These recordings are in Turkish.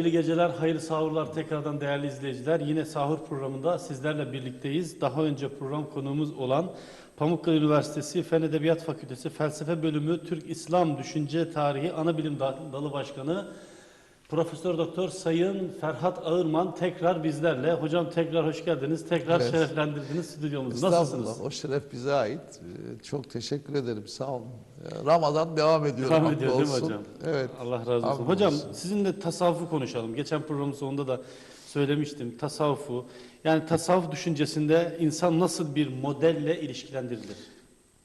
Hayırlı geceler, hayırlı sahurlar tekrardan değerli izleyiciler. Yine sahur programında sizlerle birlikteyiz. Daha önce program konuğumuz olan Pamukkale Üniversitesi Fen Edebiyat Fakültesi Felsefe Bölümü Türk İslam Düşünce Tarihi Anabilim Dal- Dalı Başkanı Profesör Doktor Sayın Ferhat Ağırman tekrar bizlerle. Hocam tekrar hoş geldiniz. Tekrar Evet. şereflendirdiniz stüdyomuzu. Nasılsınız? O şeref bize ait. Ee, Çok teşekkür ederim. Sağ olun. Ee, Ramazan devam ediyor. Devam ediyor değil mi hocam? Evet. Allah razı olsun. Hamdolsun. Hocam sizinle tasavvufu konuşalım. Geçen programın sonunda da söylemiştim. Tasavvufu. Yani tasavvuf düşüncesinde insan nasıl bir modelle ilişkilendirilir?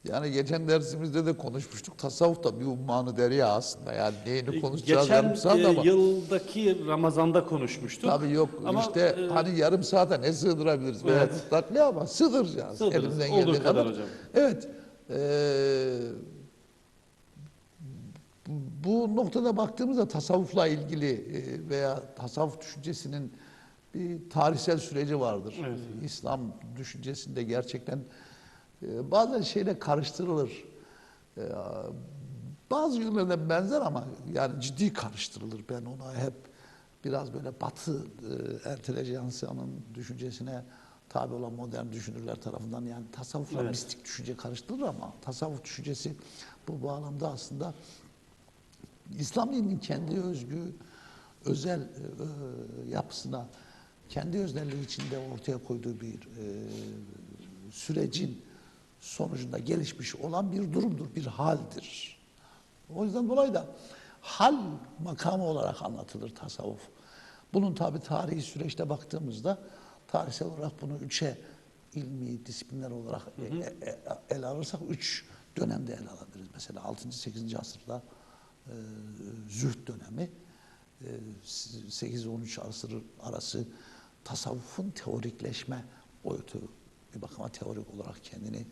Yani geçen dersimizde de konuşmuştuk. Tasavvuf da bir ummanı derya aslında. Yani neyini konuşacağız Geçen yarım saat e, ama. yıldaki Ramazan'da konuşmuştuk. Tabii yok Ama, işte e, hani yarım saate ne sığdırabiliriz? Veya Evet. ne ama sığdıracağız. Sığdırırız. Elimizden geldiği kadar kadar. hocam. Evet. Ee, bu noktada baktığımızda tasavvufla ilgili e, veya tasavvuf düşüncesinin bir tarihsel süreci vardır. Evet. İslam düşüncesinde gerçekten e, bazen şeyle karıştırılır. E, bazı yönlerden benzer ama yani ciddi karıştırılır. Ben ona hep biraz böyle batı e, entelejansiyanın düşüncesine tabi olan modern düşünürler tarafından yani tasavvufla Evet. mistik düşünce karıştırılır ama tasavvuf düşüncesi bu bağlamda aslında İslam dininin kendi özgü, özel e, e, yapısına, kendi özelliği içinde ortaya koyduğu bir e, sürecin sonucunda gelişmiş olan bir durumdur, bir haldir. O yüzden dolayı da hal makamı olarak anlatılır tasavvuf. Bunun tabi tarihi süreçte baktığımızda tarihsel olarak bunu üçe ilmi disiplinler olarak e- e- e- ele alırsak üç dönemde ele alabiliriz. Mesela 6. 8. asırda e, zühd dönemi, e, 8-13 asır arası tasavvufun teorikleşme boyutu bir bakıma teorik olarak kendini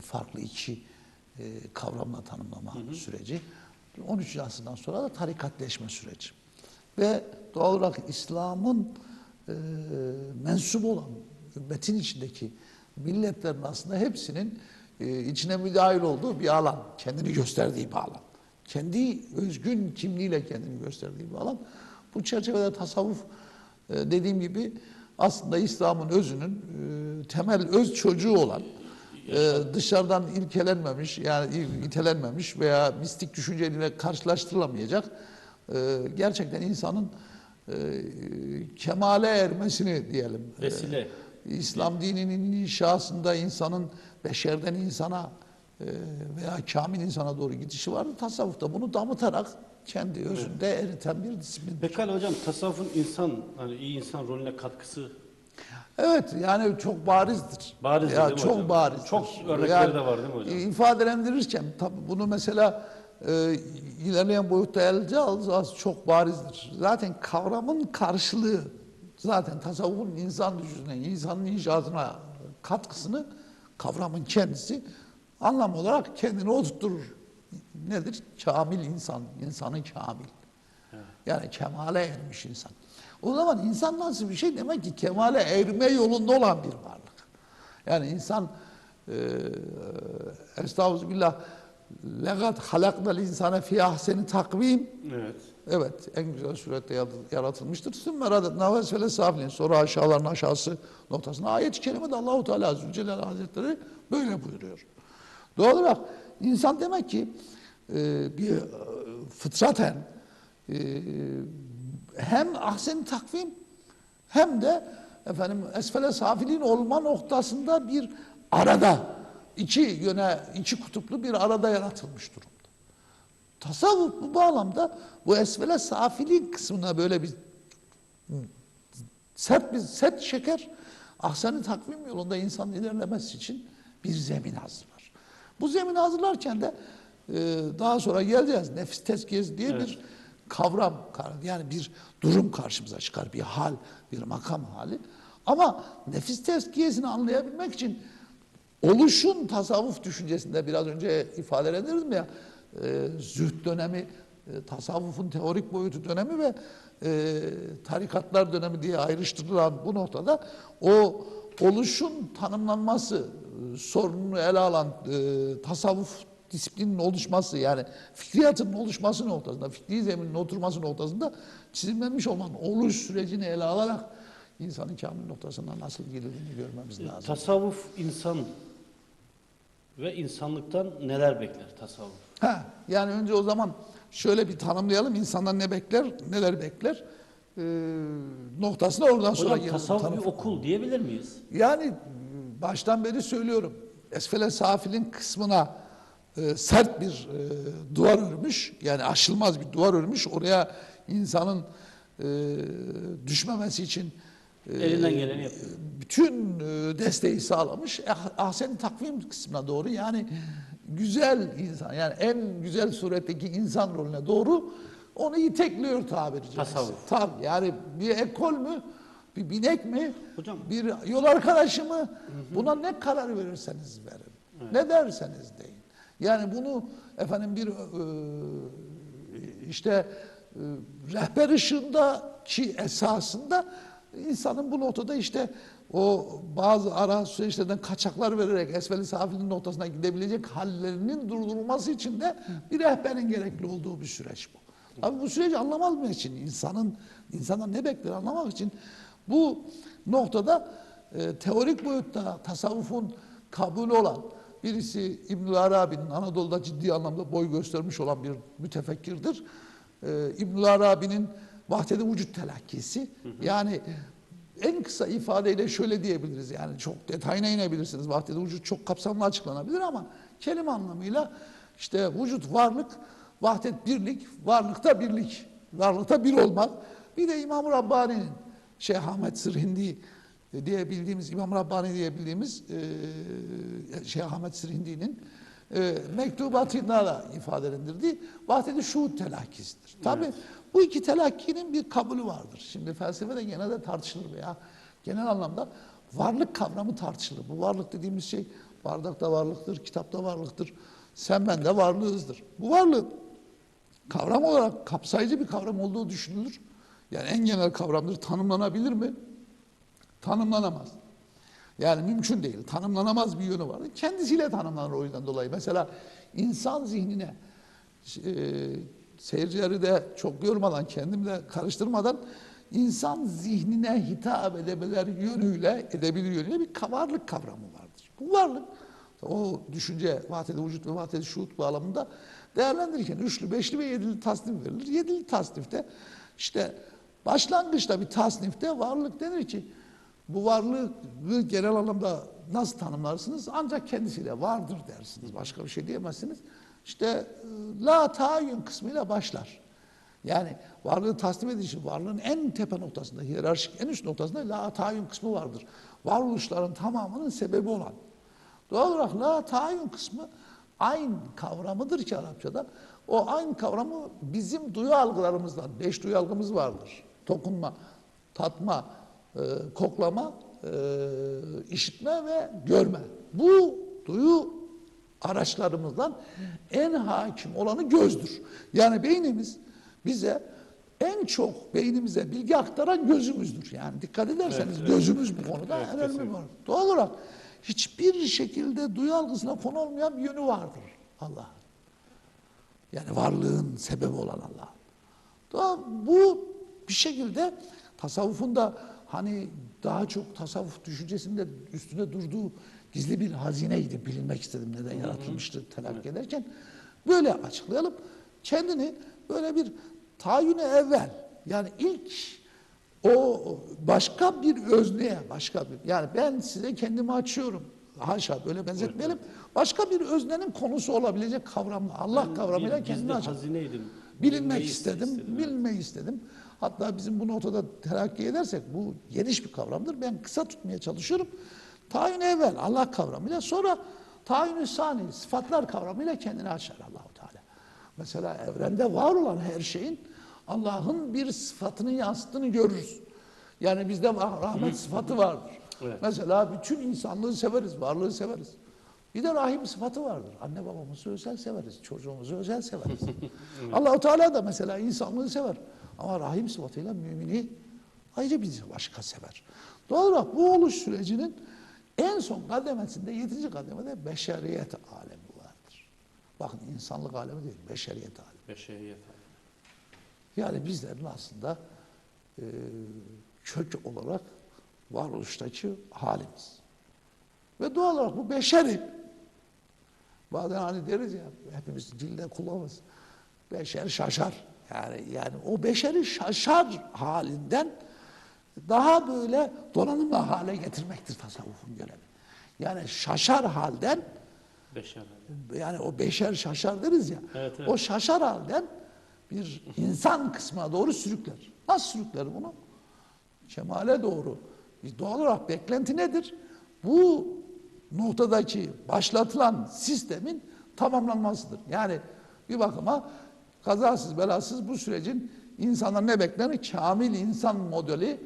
farklı iki e, kavramla tanımlama süreci. 13. asırdan sonra da tarikatleşme süreci. Ve doğal olarak İslam'ın e, mensup olan ümmetin içindeki milletlerin aslında hepsinin e, içine müdahil olduğu bir alan. Kendini gösterdiği bir alan. Kendi özgün kimliğiyle kendini gösterdiği bir alan. Bu çerçevede tasavvuf e, dediğim gibi aslında İslam'ın özünün e, temel öz çocuğu olan e, dışarıdan ilkelenmemiş yani itelenmemiş veya mistik düşünceyle karşılaştırılamayacak e, gerçekten insanın e, kemale ermesini diyelim. E, Vesile. İslam dininin inşasında insanın beşerden insana e, veya kamil insana doğru gidişi vardı. Tasavvufta bunu damıtarak kendi özünde eriten bir disiplin. Pekala hocam tasavvufun insan, hani iyi insan rolüne katkısı Evet yani çok barizdir. Barizdir ya değil mi çok hocam? barizdir. Çok örnekleri de var değil mi hocam? İfadelendirirken tabii bunu mesela e, ilerleyen boyutta elde alacağız çok barizdir. Zaten kavramın karşılığı zaten tasavvufun insan düşüncesine, insanın inşasına katkısını kavramın kendisi anlam olarak kendini oturtturur. Nedir? Kamil insan, insanı kamil. Yani kemale ermiş insan. O zaman insan nasıl bir şey? Demek ki kemale erme yolunda olan bir varlık. Yani insan e, estağfurullah legat halaknal insane fi ahseni takvim evet. Evet, en güzel surette yarat- yaratılmıştır. Sümme radetna ve esfele safilin. Sonra aşağıların aşağısı noktasına. Ayet-i kerimede Allahu Teala ve Celle Hazretleri böyle buyuruyor. Doğal olarak insan demek ki e, bir e, fıtraten e, hem ahsen takvim hem de efendim esfele safilin olma noktasında bir arada iki yöne iki kutuplu bir arada yaratılmış durumda. Tasavvuf bu bağlamda bu esfele safilin kısmına böyle bir sert bir set şeker ahsen takvim yolunda insanın ilerlemesi için bir zemin hazırlar. Bu zemini hazırlarken de daha sonra geleceğiz. Nefis tezkiyesi diye bir kavram yani bir durum karşımıza çıkar. Bir hal, bir makam hali. Ama nefis tezkiyesini anlayabilmek için oluşun tasavvuf düşüncesinde biraz önce ifadelendirdim ya e, zühd dönemi, e, tasavvufun teorik boyutu dönemi ve e, tarikatlar dönemi diye ayrıştırılan bu noktada o oluşun tanımlanması e, sorununu ele alan e, tasavvuf disiplinin oluşması yani fikriyatın oluşması noktasında, fikri zeminin oturması noktasında çizimlenmiş olan oluş sürecini ele alarak insanın kamil noktasına nasıl girildiğini görmemiz lazım. Tasavvuf insan ve insanlıktan neler bekler tasavvuf? Ha, yani önce o zaman şöyle bir tanımlayalım. İnsanlar ne bekler, neler bekler ee, noktasına oradan sonra Hocam gelelim. tasavvuf Tanım- bir okul diyebilir miyiz? Yani baştan beri söylüyorum. Esfele safilin kısmına e, sert bir e, duvar örmüş. Yani aşılmaz bir duvar örmüş. Oraya insanın e, düşmemesi için e, Elinden geleni yapıyor. bütün e, desteği sağlamış. Ah- Ahsen takvim kısmına doğru yani güzel insan yani en güzel suretteki insan rolüne doğru onu itekliyor tabiri caizse. Tasavvuf. Tabii yani bir ekol mü? Bir binek mi? Hocam. Bir yol arkadaşı mı? Buna ne karar verirseniz verin. Ne derseniz deyin. Yani bunu efendim bir e, işte e, rehber ışığındaki esasında insanın bu noktada işte o bazı ara süreçlerden kaçaklar vererek esfeli safilin noktasına gidebilecek hallerinin durdurulması için de bir rehberin gerekli olduğu bir süreç bu. Abi bu süreci anlamak için insanın insandan ne bekler anlamak için bu noktada e, teorik boyutta tasavvufun kabulü olan birisi İbnül Arabi'nin Anadolu'da ciddi anlamda boy göstermiş olan bir mütefekkirdir. E, İbnül Arabi'nin vahdede vücut telakkisi yani en kısa ifadeyle şöyle diyebiliriz yani çok detayına inebilirsiniz. Vahdede vücut çok kapsamlı açıklanabilir ama kelime anlamıyla işte vücut varlık, vahdet birlik, varlıkta birlik, varlıkta bir olmak. Bir de İmam Rabbani'nin Şeyh Ahmet Sırhindi diye bildiğimiz İmam Rabbani diye bildiğimiz e, Şeyh Ahmet Sırhindi'nin e, mektubatında da ifadelendirdiği vahdedi şuhud telakkisidir. Tabi bu iki telakkinin bir kabulü vardır. Şimdi felsefede genelde tartışılır veya genel anlamda varlık kavramı tartışılır. Bu varlık dediğimiz şey bardakta varlıktır, kitapta varlıktır, sen ben de varlığızdır. Bu varlığın kavram olarak kapsayıcı bir kavram olduğu düşünülür. Yani en genel kavramdır. Tanımlanabilir mi? Tanımlanamaz. Yani mümkün değil. Tanımlanamaz bir yönü var. Kendisiyle tanımlanır o yüzden dolayı. Mesela insan zihnine e, seyircileri de çok yormadan, kendimi de karıştırmadan insan zihnine hitap edebilir yönüyle, edebilir yönüyle bir varlık kavramı vardır. Bu varlık o düşünce vahdede vücut ve vahdede şuhut bağlamında değerlendirirken üçlü, beşli ve yedili tasnif verilir. Yedili tasnifte işte başlangıçta bir tasnifte varlık denir ki bu varlığı genel anlamda nasıl tanımlarsınız? Ancak kendisiyle vardır dersiniz. Başka bir şey diyemezsiniz. İşte e, la tayin kısmıyla başlar. Yani varlığı tasnif edişi varlığın en tepe noktasında, hiyerarşik en üst noktasında la tayin kısmı vardır. Varoluşların tamamının sebebi olan. Doğal olarak la tayin kısmı aynı kavramıdır ki Arapçada. O aynı kavramı bizim duyu algılarımızdan, beş duyu algımız vardır. Dokunma, tatma, e, koklama, e, işitme ve görme. Bu duyu araçlarımızdan en hakim olanı gözdür. Yani beynimiz bize en çok beynimize bilgi aktaran gözümüzdür. Yani dikkat ederseniz gözümüz bu konuda Evet, önemli kesinlikle. var. Doğal olarak hiçbir şekilde duyu algısına konu olmayan bir yönü vardır Allah. Yani varlığın sebebi olan Allah. Doğal, bu bir şekilde tasavvufun da hani daha çok tasavvuf düşüncesinde üstüne durduğu gizli bir hazineydi. Bilinmek istedim neden yaratılmıştır telakki ederken. Böyle açıklayalım. Kendini böyle bir tayyüne evvel yani ilk o başka bir özneye, başka bir yani ben size kendimi açıyorum. Haşa böyle benzetmeyelim. Başka bir öznenin konusu olabilecek kavramla Allah kavramıyla Bir kendini hazineydim. Bilinmek istedim, istedim. bilmeyi istedim. Hatta bizim bu noktada terakki edersek bu geniş bir kavramdır. Ben kısa tutmaya çalışıyorum. Tayin evvel Allah kavramıyla sonra tayin sani sıfatlar kavramıyla kendini açar Allahu Teala. Mesela evrende var olan her şeyin Allah'ın bir sıfatını yansıttığını görürüz. Yani bizde rahmet sıfatı vardır. Evet. Mesela bütün insanlığı severiz, varlığı severiz. Bir de rahim sıfatı vardır. Anne babamızı özel severiz, çocuğumuzu özel severiz. Allahu Teala da mesela insanlığı sever. Ama rahim sıfatıyla mümini ayrı bir başka sever. Doğal olarak bu oluş sürecinin en son kademesinde, yedinci kademede beşeriyet alemi vardır. Bakın insanlık alemi değil, beşeriyet alemi. Beşeriyet. Yani bizlerin aslında e, kök olarak varoluştaki halimiz. Ve doğal olarak bu beşeri. Bazen hani deriz ya, hepimiz dilde kullanırız. Beşer şaşar. Yani yani o beşeri şaşar halinden daha böyle donanımlı hale getirmektir tasavvufun görevi. Yani şaşar halden Beşer. yani o beşer şaşar deriz ya. Evet, evet. O şaşar halden bir insan kısmına doğru sürükler. Nasıl sürükler bunu? Kemale doğru. Bir Doğal olarak beklenti nedir? Bu noktadaki başlatılan sistemin tamamlanmasıdır. Yani bir bakıma kazasız belasız bu sürecin insanlar ne bekler? Kamil insan modeli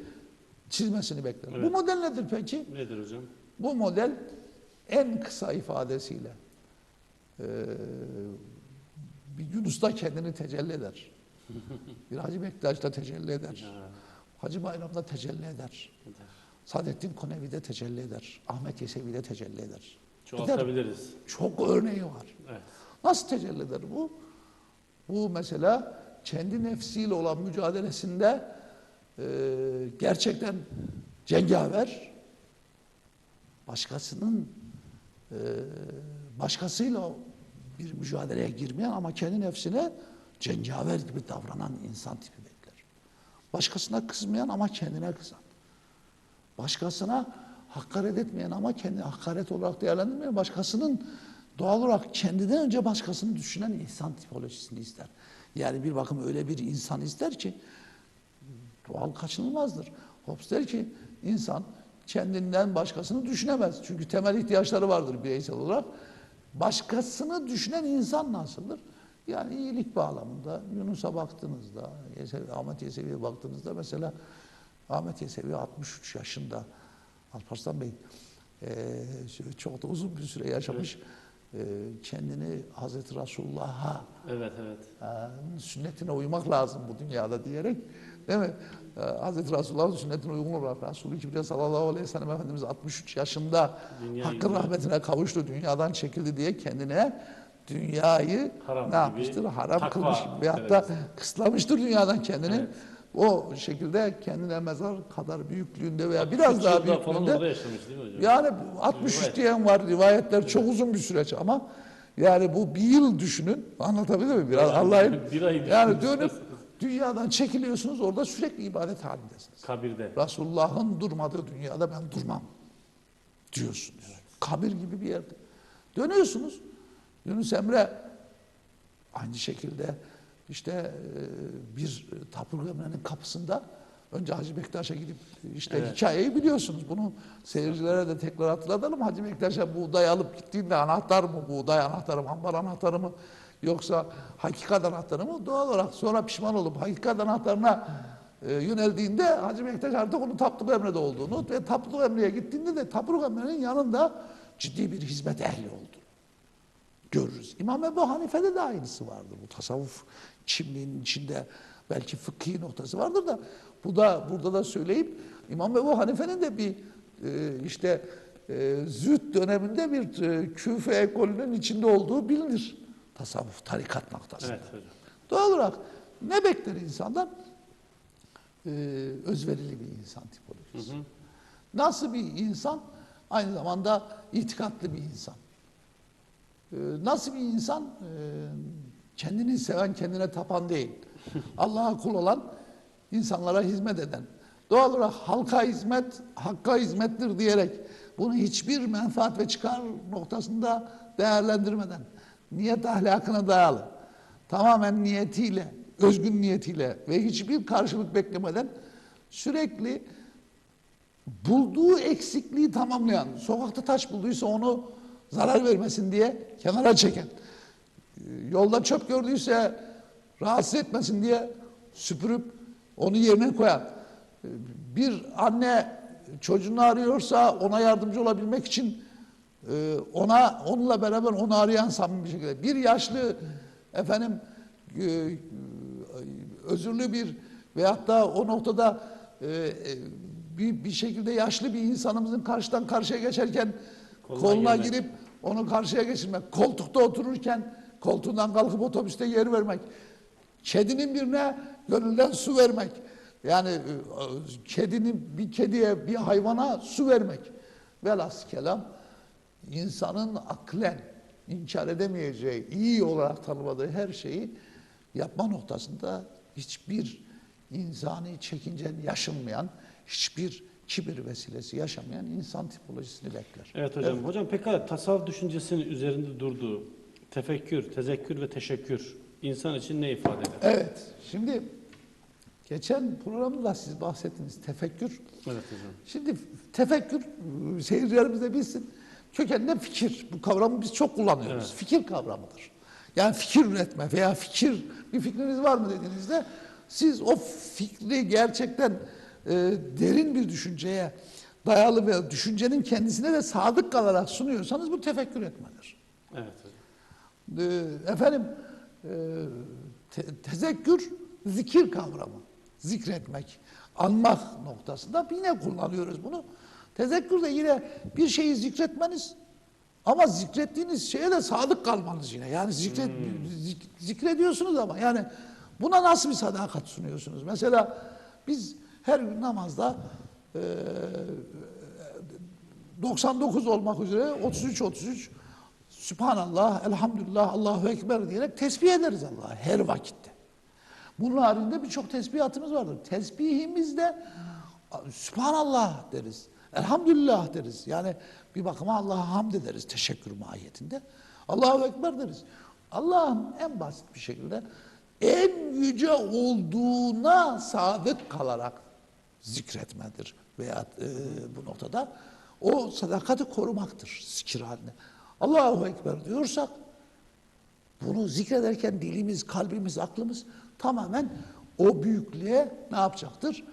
çizmesini bekler. Bu Evet. model nedir peki? Nedir hocam? Bu model en kısa ifadesiyle eee bir Yunus'ta kendini tecelli eder. Bir Hacı Bektaş'ta tecelli eder. Ha, Hacı Bayram'da tecelli eder. eder. Saadettin Konevi'de tecelli eder. Ahmet Yesevi'de tecelli eder. Eder. Çoğaltabiliriz. Çok örneği var. Evet. Nasıl tecelli eder bu? Bu mesela kendi nefsiyle olan mücadelesinde eee, gerçekten cengaver, başkasının eee, başkasıyla bir mücadeleye girmeyen ama kendi nefsine cengaver gibi davranan insan tipi bekler. Başkasına kızmayan ama kendine kızan. Başkasına hakaret etmeyen ama kendi hakaret olarak değerlendirmeyen, başkasının doğal olarak kendinden önce başkasını düşünen insan tipolojisini ister. Yani bir bakım öyle bir insan ister ki doğal kaçınılmazdır. Hobbes der ki insan kendinden başkasını düşünemez. Çünkü temel ihtiyaçları vardır bireysel olarak. Başkasını düşünen insan nasıldır? Yani iyilik bağlamında Yunus'a baktığınızda, Yesevi, Ahmet Yesevi'ye baktığınızda mesela Ahmet Yesevi 63 yaşında Alparslan Bey eee, çok da uzun bir süre yaşamış. Eee, kendini Hazreti Resulullah'a Evet evet. ee, sünnetine uymak lazım bu dünyada diyerek değil mi? Ee, Hazreti Resulullah'ın sünnetine uygun olarak Resulü Kibriya sallallahu aleyhi ve sellem Efendimiz 63 yaşında Dünyayı hakkın gidiyor. rahmetine kavuştu, dünyadan çekildi diye kendine dünyayı Haram ne gibi, yapmıştır? Haram takva, kılmış gibi veyahut da evet. kıslamıştır dünyadan kendini. Evet. O şekilde kendine mezar kadar büyüklüğünde veya 63 biraz daha falan büyüklüğünde orada yaşamış değil mi hocam? yani 63 Rivayet. diyen var rivayetler çok uzun bir süreç ama yani bu bir yıl düşünün anlatabilir miyim biraz Allah'ın yani dönüp dünyadan çekiliyorsunuz orada sürekli ibadet halindesiniz. Kabirde. Resulullah'ın durmadığı dünyada ben durmam diyorsunuz. Kabir gibi bir yerde. Dönüyorsunuz. Yunus Emre aynı şekilde işte e, bir Tapduk Emre'nin kapısında önce Hacı Bektaş'a gidip işte Evet. hikayeyi biliyorsunuz. Bunu seyircilere de tekrar hatırlatalım. Hacı Bektaş'a buğday alıp gittiğinde anahtar mı buğday anahtarı mı, ambar anahtarı mı yoksa hakikat anahtarı mı? Doğal olarak sonra pişman olup hakikat anahtarına e, yöneldiğinde Hacı Bektaş artık onun Tapduk Emre'de olduğunu ve Tapduk Emre'ye gittiğinde de Tapduk Emre'nin yanında ciddi bir hizmet ehli oldu görürüz. İmam Ebu Hanife'de de aynısı vardır. Bu tasavvuf kimliğinin içinde belki fıkhi noktası vardır da bu da burada da söyleyip İmam Ebu Hanife'nin de bir e, işte e, zühd döneminde bir e, küfe ekolünün içinde olduğu bilinir. Tasavvuf, tarikat noktasında. Evet hocam. Doğal olarak ne bekler insandan? Ee, özverili bir insan tipolojisi. Nasıl bir insan? Aynı zamanda itikatlı bir insan. Ee, nasıl bir insan? Ee, kendini seven, kendine tapan değil. Allah'a kul olan, insanlara hizmet eden. Doğal olarak halka hizmet, hakka hizmettir diyerek bunu hiçbir menfaat ve çıkar noktasında değerlendirmeden, niyet ahlakına dayalı, tamamen niyetiyle, özgün niyetiyle ve hiçbir karşılık beklemeden sürekli bulduğu eksikliği tamamlayan, sokakta taş bulduysa onu zarar vermesin diye kenara çeken, yolda çöp gördüyse rahatsız etmesin diye süpürüp onu yerine koyan, bir anne çocuğunu arıyorsa ona yardımcı olabilmek için e, ona onunla beraber onu arayan samimi bir şekilde. Bir yaşlı efendim e, özürlü bir veyahut da o noktada e, bir, bir şekilde yaşlı bir insanımızın karşıdan karşıya geçerken Koluna koluna girip onu karşıya geçirmek, koltukta otururken koltuğundan kalkıp otobüste yer vermek, kedinin birine gönülden su vermek, yani e, kedinin bir kediye bir hayvana su vermek. Velhas kelam insanın aklen inkar edemeyeceği, iyi olarak tanımadığı her şeyi yapma noktasında hiçbir insani çekincen yaşanmayan, hiçbir kibir vesilesi yaşamayan insan tipolojisini bekler. Evet hocam. Hocam pekala tasavvuf düşüncesinin üzerinde durduğu tefekkür, tezekkür ve teşekkür insan için ne ifade eder? Evet, şimdi geçen programda siz bahsettiniz tefekkür. Evet hocam. Şimdi tefekkür seyircilerimiz de bilsin. Kökeninde fikir. Bu kavramı biz çok kullanıyoruz. Evet. Fikir kavramıdır. Yani fikir üretme veya fikir bir fikriniz var mı dediğinizde siz o fikri gerçekten e, derin bir düşünceye dayalı ve düşüncenin kendisine de sadık kalarak sunuyorsanız bu tefekkür etmedir. Evet hocam. Ee, efendim e, te- tezekkür zikir kavramı. Zikretmek, anmak noktasında yine kullanıyoruz bunu. Tezekkür de yine bir şeyi zikretmeniz ama zikrettiğiniz şeye de sadık kalmanız yine. Yani zikret, zik- zikrediyorsunuz ama yani buna nasıl bir sadakat sunuyorsunuz? Mesela biz her gün namazda e, 99 olmak üzere 33 33 Sübhanallah, Elhamdülillah, Allahu Ekber diyerek tesbih ederiz Allah'a her vakitte. Bunun haricinde birçok tesbihatımız vardır. Tesbihimizde Sübhanallah deriz. Elhamdülillah deriz. Yani bir bakıma Allah'a hamd ederiz teşekkür mahiyetinde. Allahu Ekber deriz. Allah'ın en basit bir şekilde en yüce olduğuna sadık kalarak zikretmedir veya e, bu noktada o sadakati korumaktır zikir halinde. Allahu Ekber diyorsak bunu zikrederken dilimiz, kalbimiz, aklımız tamamen o büyüklüğe ne yapacaktır?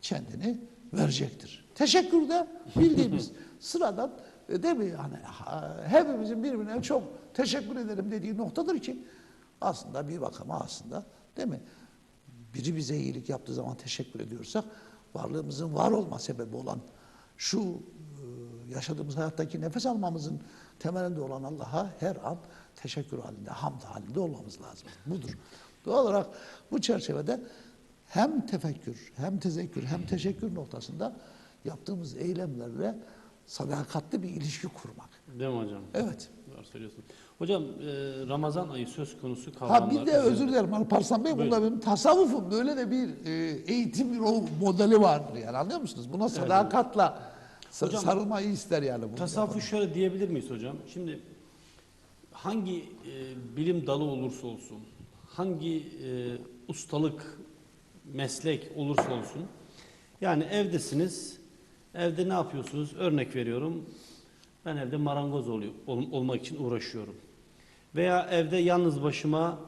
Kendini verecektir. Teşekkür de bildiğimiz sıradan e, değil mi? Yani hepimizin birbirine çok teşekkür ederim dediği noktadır ki aslında bir bakıma aslında değil mi? Biri bize iyilik yaptığı zaman teşekkür ediyorsak varlığımızın var olma sebebi olan şu e, yaşadığımız hayattaki nefes almamızın temelinde olan Allah'a her an teşekkür halinde, hamd halinde olmamız lazım. Budur. Doğal olarak bu çerçevede hem tefekkür, hem tezekkür, hem teşekkür noktasında yaptığımız eylemlerle sadakatli bir ilişki kurmak. Değil mi hocam? Evet. Doğru söylüyorsun. Hocam e, Ramazan ayı söz konusu Ha kavramlar. bir de özür dilerim Alparslan Bey, bunda benim tasavvufun böyle de bir e, eğitim modeli vardır yani anlıyor musunuz? Buna sadakatla sa- Hocam, sarılmayı ister yani. bunu Tasavvufu şöyle diyebilir miyiz hocam? Şimdi hangi e, bilim dalı olursa olsun, hangi e, ustalık, meslek olursa olsun, yani evdesiniz, evde ne yapıyorsunuz? Örnek veriyorum, ben evde marangoz oluyor, ol- olmak için uğraşıyorum. Veya evde yalnız başıma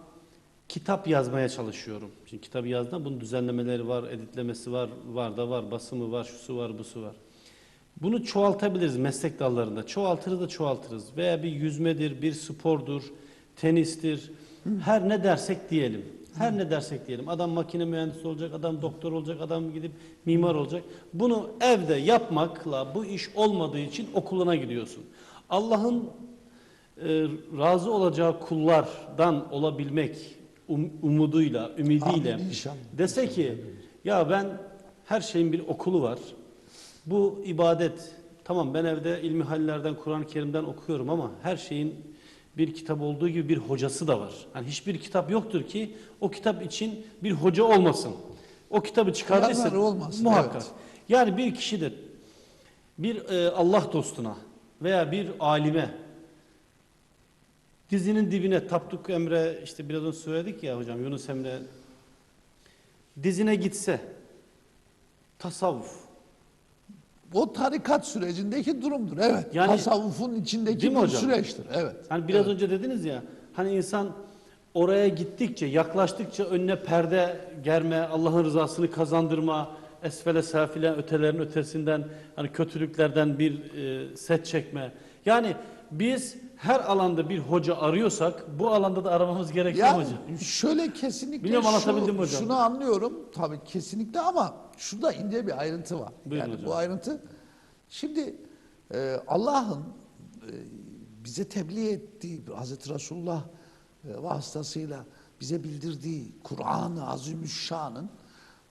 kitap yazmaya çalışıyorum. Şimdi kitabı yazdığında bunun düzenlemeleri var, editlemesi var, var da var, basımı var, şusu var, busu var. Bunu çoğaltabiliriz meslek dallarında. Çoğaltırız da çoğaltırız. Veya bir yüzmedir, bir spordur, tenistir. Her ne dersek diyelim. Her ne dersek diyelim. Adam makine mühendisi olacak, adam doktor olacak, adam gidip mimar olacak. Bunu evde yapmakla bu iş olmadığı için okuluna gidiyorsun. Allah'ın e, razı olacağı kullardan olabilmek um- umuduyla, ümidiyle Amin, inşallah. dese ki ya ben her şeyin bir okulu var. Bu ibadet tamam ben evde ilmi hallerden Kur'an-ı Kerim'den okuyorum ama her şeyin bir kitap olduğu gibi bir hocası da var. Yani hiçbir kitap yoktur ki o kitap için bir hoca olmasın. O kitabı çıkardıysa olmasın, muhakkak. evet. Yani bir kişi de bir e, Allah dostuna veya bir alime dizinin dibine Tapduk Emre işte biraz önce söyledik ya hocam Yunus Emre dizine gitse tasavvuf O tarikat sürecindeki durumdur. Evet. Yani- Tasavvufun içindeki bir hocam? süreçtir. Evet. Hani biraz Evet. önce dediniz ya hani insan oraya gittikçe yaklaştıkça önüne perde germe Allah'ın rızasını kazandırma esfele safilen ötelerin ötesinden hani kötülüklerden bir e, set çekme. Yani biz her alanda bir hoca arıyorsak bu alanda da aramamız gerekiyor Ya hocam. şöyle kesinlikle Bilmiyorum şu- anlatabildim mi hocam? şunu anlıyorum tabii kesinlikle ama şurada ince bir ayrıntı var. Buyurun yani hocam. bu ayrıntı şimdi e, Allah'ın e, bize tebliğ ettiği Hazreti Resulullah e, vasıtasıyla bize bildirdiği Kur'an-ı Azimüşşan'ın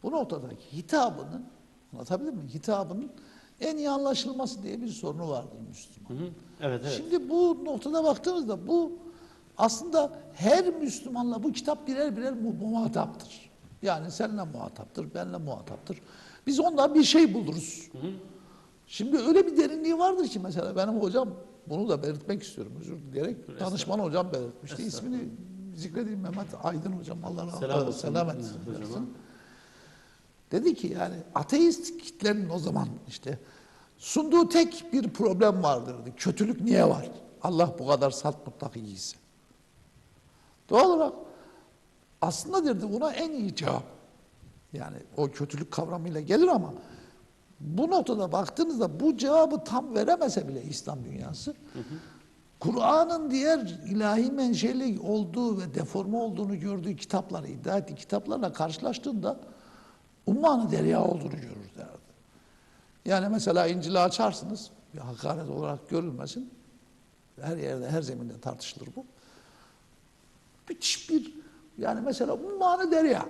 bu noktadaki hitabının anlatabildim mi? Hitabının en iyi anlaşılması diye bir sorunu vardır Müslüman. Hı hı. Evet evet. Şimdi bu noktada baktığımızda bu aslında her Müslümanla bu kitap birer birer mu- muhataptır. Yani seninle muhataptır, benle muhataptır. Biz ondan bir şey buluruz. Şimdi öyle bir derinliği vardır ki mesela benim hocam bunu da belirtmek istiyorum özür dileyerek. Danışman hocam belirtmişti. İsmini zikredeyim Mehmet Aydın hocam Allah razı olsun. Selam etsin. Dedi ki yani ateist kitlerin o zaman işte sunduğu tek bir problem vardır dedi. Kötülük niye var? Allah bu kadar salt mutlak iyiyse. Doğal olarak aslında derdi buna en iyi cevap. Yani o kötülük kavramıyla gelir ama bu noktada baktığınızda bu cevabı tam veremese bile İslam dünyası Kur'an'ın diğer ilahi menşeli olduğu ve deforme olduğunu gördüğü kitapları iddia ettiği kitaplarla karşılaştığında ummanı derya olduğunu görür derdi. Yani mesela İncil'i açarsınız, bir hakaret olarak görülmesin. Her yerde, her zeminde tartışılır bu. Müthiş bir, yani mesela ummanı derya.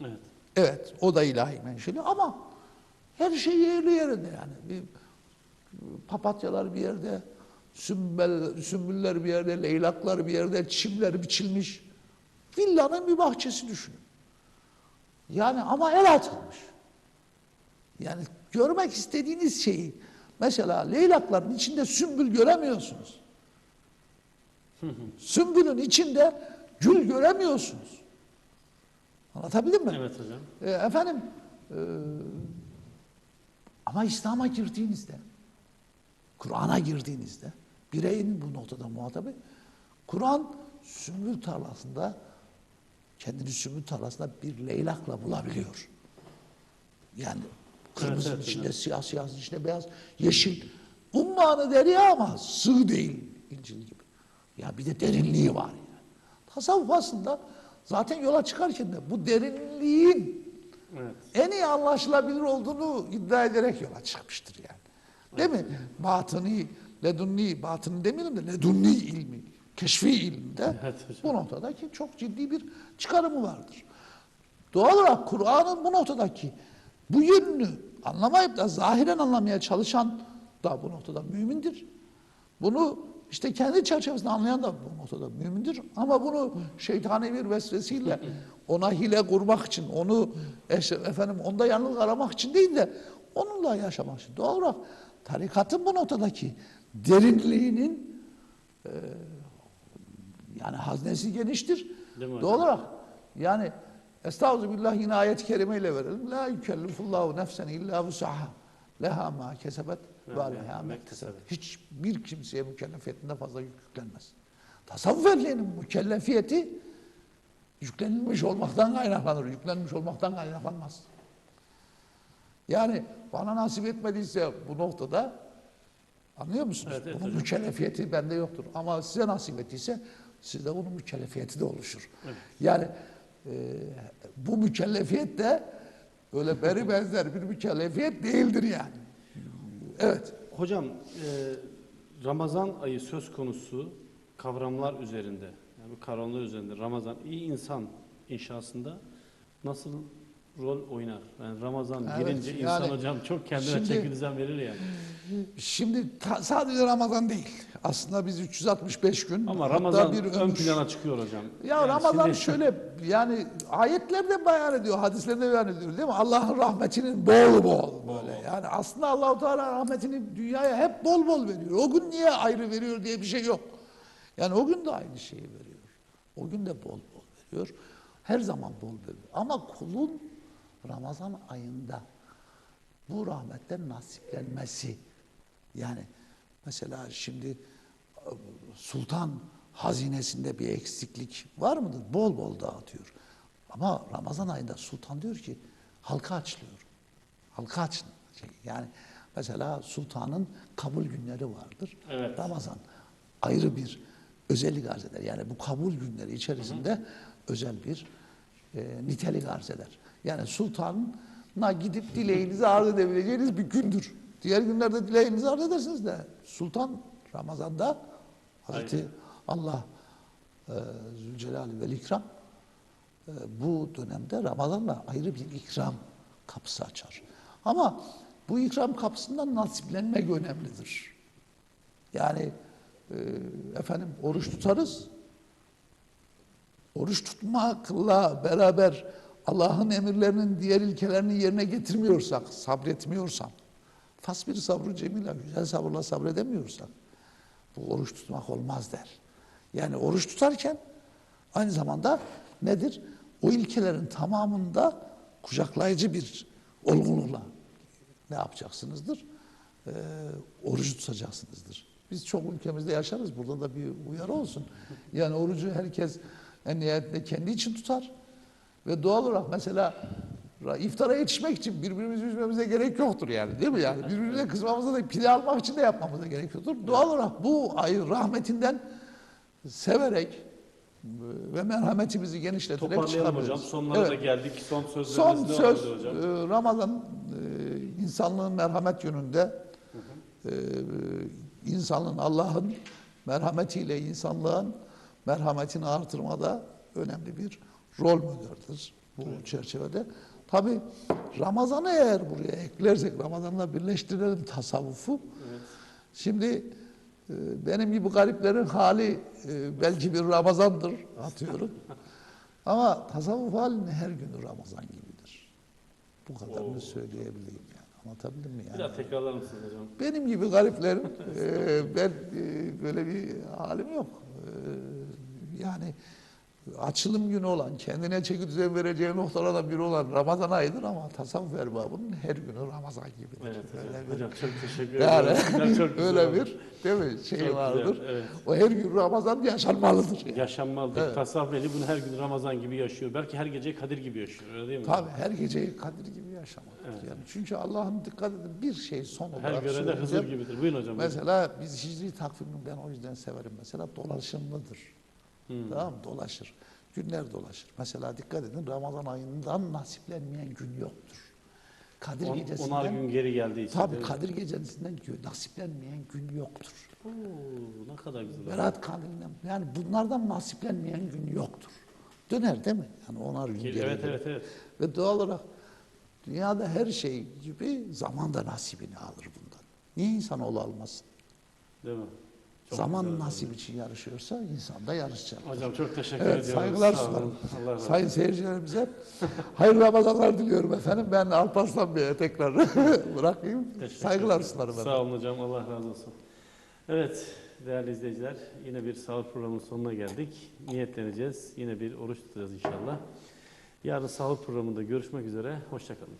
Evet. Evet, o da ilahi menşeli ama her şey yerli yerinde yani. Bir papatyalar bir yerde, sümbel, sümbüller bir yerde, leylaklar bir yerde, çimler biçilmiş. Villanın bir bahçesi düşünün. Yani ama el atılmış. Yani görmek istediğiniz şeyi mesela leylakların içinde sümbül göremiyorsunuz. Sümbülün içinde gül göremiyorsunuz. Anlatabildim mi? Evet hocam. E, efendim e, ama İslam'a girdiğinizde Kur'an'a girdiğinizde bireyin bu noktada muhatabı Kur'an sümbül tarlasında kendini sümbül tarlasında bir leylakla bulabiliyor. Yani kırmızının evet, içinde, evet. siyah siyahın içinde beyaz, yeşil. Ummanı derya ama sığ değil İncil gibi. Ya bir de derinliği var yani. Tasavvuf aslında zaten yola çıkarken de bu derinliğin Evet. en iyi anlaşılabilir olduğunu iddia ederek yola çıkmıştır yani. Değil mi? Batıni, ledunni, batını demeyelim de ledunni ilmi, keşfi ilminde Evet hocam. bu noktadaki çok ciddi bir çıkarımı vardır. Doğal olarak Kur'an'ın bu noktadaki bu yönünü anlamayıp da zahiren anlamaya çalışan da bu noktada mümindir. Bunu işte kendi çerçevesinde anlayan da bu noktada mümindir. Ama bunu şeytani bir vesvesiyle ona hile kurmak için, onu efendim onda yanlış aramak için değil de onunla yaşamak için. Doğal olarak tarikatın bu noktadaki derinliğinin e, yani haznesi geniştir. Doğal olarak yani Estağfirullah yine ayet-i kerimeyle verelim. La yükellifullahu nefsen illa vusaha. Leha ma kesebet ve aleyha mektesebet. Hiçbir kimseye mükellefiyetinde fazla yük yüklenmez. Tasavvuf ehlinin mükellefiyeti yüklenilmiş olmaktan kaynaklanır. Yüklenmiş olmaktan kaynaklanmaz. Yani bana nasip etmediyse bu noktada anlıyor musunuz? Evet, evet bunun hocam. mükellefiyeti bende yoktur. Ama size nasip ettiyse sizde bunun mükellefiyeti de oluşur. Evet. Yani e, bu mükellefiyet de öyle beri benzer bir mükellefiyet değildir yani. Evet. Hocam e, Ramazan ayı söz konusu kavramlar üzerinde, yani kavramlar üzerinde Ramazan iyi insan inşasında nasıl rol oynar? Yani Ramazan Evet, girince yani insan hocam çok kendine şimdi- çeki düzen verir yani. Şimdi ta- sadece Ramazan değil. Aslında biz 365 gün Ama Ramazan bir ön plana çıkıyor hocam. Ya Yani Ramazan şimdi- şöyle yani ayetlerde beyan ediyor, hadislerde beyan ediyor değil mi? Allah'ın rahmetinin bol bol böyle. Yani aslında Allahu Teala rahmetini dünyaya hep bol bol veriyor. O gün niye ayrı veriyor diye bir şey yok. Yani o gün de aynı şeyi veriyor. O gün de bol bol veriyor. Her zaman bol veriyor. Ama kulun Ramazan ayında bu rahmetten nasiplenmesi yani mesela şimdi e, sultan hazinesinde bir eksiklik var mıdır? Bol bol dağıtıyor. Ama Ramazan ayında sultan diyor ki halka açılıyor. Halka açın. Yani mesela sultanın kabul günleri vardır. Evet. Ramazan ayrı bir özellik arz eder. Yani bu kabul günleri içerisinde özel bir e, nitelik arz eder. Yani sultana gidip dileğinizi arz edebileceğiniz bir gündür. Diğer günlerde dileğinizi arz edersiniz de sultan Ramazan'da Hazreti Aynen. Allah e, Zülcelal ve İkram e, bu dönemde Ramazan'la ayrı bir ikram kapısı açar. Ama bu ikram kapısından nasiplenmek önemlidir. Yani e, efendim oruç tutarız. Oruç tutmakla beraber Allah'ın emirlerinin diğer ilkelerini yerine getirmiyorsak, sabretmiyorsak, fasbir sabrı cemila, güzel sabırla sabredemiyorsak, bu oruç tutmak olmaz der. Yani oruç tutarken aynı zamanda nedir? O ilkelerin tamamında kucaklayıcı bir olgunlukla ne yapacaksınızdır? Ee, orucu tutacaksınızdır. Biz çok ülkemizde yaşarız. Burada da bir uyarı olsun. Yani orucu herkes en nihayetinde kendi için tutar. Ve doğal olarak mesela iftara yetişmek için birbirimizi üzmemize gerek yoktur yani değil mi? Yani birbirimize kızmamıza da pide almak için de yapmamıza gerek yoktur. Doğal olarak bu ayı rahmetinden severek ve merhametimizi genişleterek Toparlayalım hocam. Sonlara Evet. da geldik. Son sözleriniz Son ne söz hocam? e, Ramazan e, insanlığın merhamet yönünde e, insanlığın Allah'ın merhametiyle insanlığın merhametini artırmada önemli bir rol modeldir bu çerçevede. Tabi Ramazan'ı eğer buraya eklersek, Ramazan'la birleştirelim tasavvufu. Şimdi e, benim gibi gariplerin hali e, belki bir Ramazan'dır atıyorum. Ama tasavvuf halinin her günü Ramazan gibidir. Bu kadarını Oo. söyleyebileyim yani. Anlatabildim mi yani? Bir daha tekrarlar mısınız hocam? Benim gibi gariplerin e, ben e, böyle bir halim yok. E, yani açılım günü olan, kendine çeki düzen vereceği noktalardan biri olan Ramazan ayıdır ama tasavvuf erbabının her günü Ramazan gibidir. Evet Öyle bir- Hocam çok teşekkür yani ederim. Çok öyle bir değil mi şey Çok vardır. güzel, evet. O her gün Ramazan yaşanmalıdır. Yani. Yaşanmalıdır. Evet. Tasavvuf ehli bunu her gün Ramazan gibi yaşıyor. Belki her gece Kadir gibi yaşıyor. Öyle değil mi? Tabii her geceyi Kadir gibi yaşamalıdır. Yani çünkü Allah'ın dikkat edin bir şey son olarak Her görene Hızır gibidir. Buyurun hocam. Mesela biz hicri takvimini ben o yüzden severim. Mesela dolaşımlıdır. Hmm. Tamam? Dolaşır. Günler dolaşır. Mesela dikkat edin Ramazan ayından nasiplenmeyen gün yoktur. Kadir On, gecesinden onar gün geri geldiği için. tabii? Kadir gecesinden nasiplenmeyen gün yoktur. Oo, ne kadar güzel. Berat Kandili'nden yani bunlardan nasiplenmeyen gün yoktur. Döner değil mi? Yani onar gün geri Evet gelir. evet evet. Ve doğal olarak dünyada her şey gibi zaman da nasibini alır bundan. Niye insanoğlu almasın? Değil mi? Çok zaman güzel. nasip için yarışıyorsa insan da yarışacak. Hocam çok teşekkür Evet ediyoruz. saygılar sunarım. Allah. Sayın seyircilerimize hayırlı Ramazanlar diliyorum efendim. Ben Alparslan Bey'e tekrar bırakayım. Teşekkür Saygılar sunarım efendim. Sağ olun hocam. Allah razı olsun. Evet değerli izleyiciler yine bir sahur programının sonuna geldik. Niyetleneceğiz. Yine bir oruç tutacağız inşallah. Yarın sahur programında görüşmek üzere. Hoşçakalın.